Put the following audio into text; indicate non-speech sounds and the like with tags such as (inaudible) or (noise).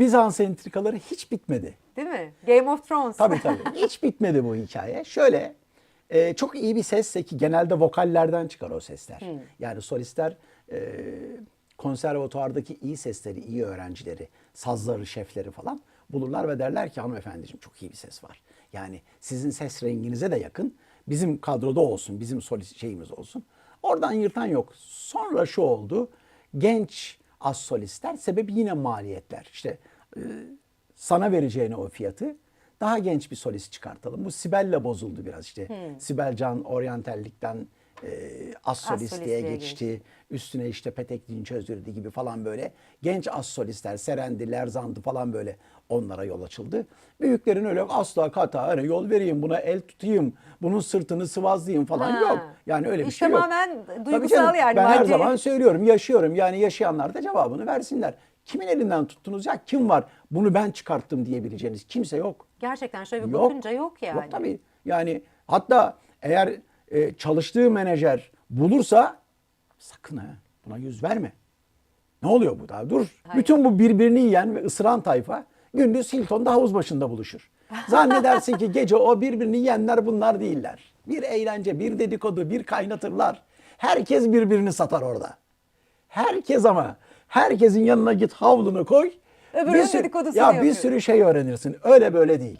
Bizans entrikaları hiç bitmedi. Değil mi? Game of Thrones. Tabii tabii. (laughs) Hiç bitmedi bu hikaye. Şöyle e, çok iyi bir sesse ki genelde vokallerden çıkar o sesler. Yani solistler e, konservatuvardaki iyi sesleri, iyi öğrencileri, sazları, şefleri falan bulurlar ve derler ki hanımefendiciğim çok iyi bir ses var. Yani sizin ses renginize de yakın. Bizim kadroda olsun, bizim solist şeyimiz olsun. Oradan yırtan yok. Sonra şu oldu. Genç az solistler sebebi yine maliyetler. İşte e, sana vereceğine o fiyatı daha genç bir solist çıkartalım. Bu Sibel'le bozuldu biraz işte. Sibel Can oryantallikten e, az solistliğe solistliğe geçti. Üstüne işte petekliğin çözdürdü gibi falan böyle. Genç az solistler, Serendi, Lerzandı falan böyle onlara yol açıldı. Büyüklerin öyle asla kata hani yol vereyim buna el tutayım, bunun sırtını sıvazlayayım falan Ha. yok. Yani öyle bir İş şey yok. tamamen Tabii duygusal canım, yani, Ben her maddi- zaman söylüyorum, yaşıyorum. Yani yaşayanlar da cevabını versinler. Kimin elinden tuttunuz ya? Kim var? Bunu ben çıkarttım diyebileceğiniz kimse yok. Gerçekten şöyle bir Yok. bakınca yok yani. Yok tabii. Yani hatta eğer e, çalıştığı menajer bulursa sakın ha buna yüz verme. Ne oluyor bu daha? Dur. Hayır. Bütün bu birbirini yiyen ve ısıran tayfa gündüz Hilton'da havuz başında buluşur. Zannedersin ki gece o birbirini yiyenler bunlar değiller. Bir eğlence, bir dedikodu, bir kaynatırlar. Herkes birbirini satar orada. Herkes ama herkesin yanına git havlunu koy. Öbürünün Bir sürü- dedikodusunu Ya bir yapıyor. sürü şey öğrenirsin. Öyle böyle değil.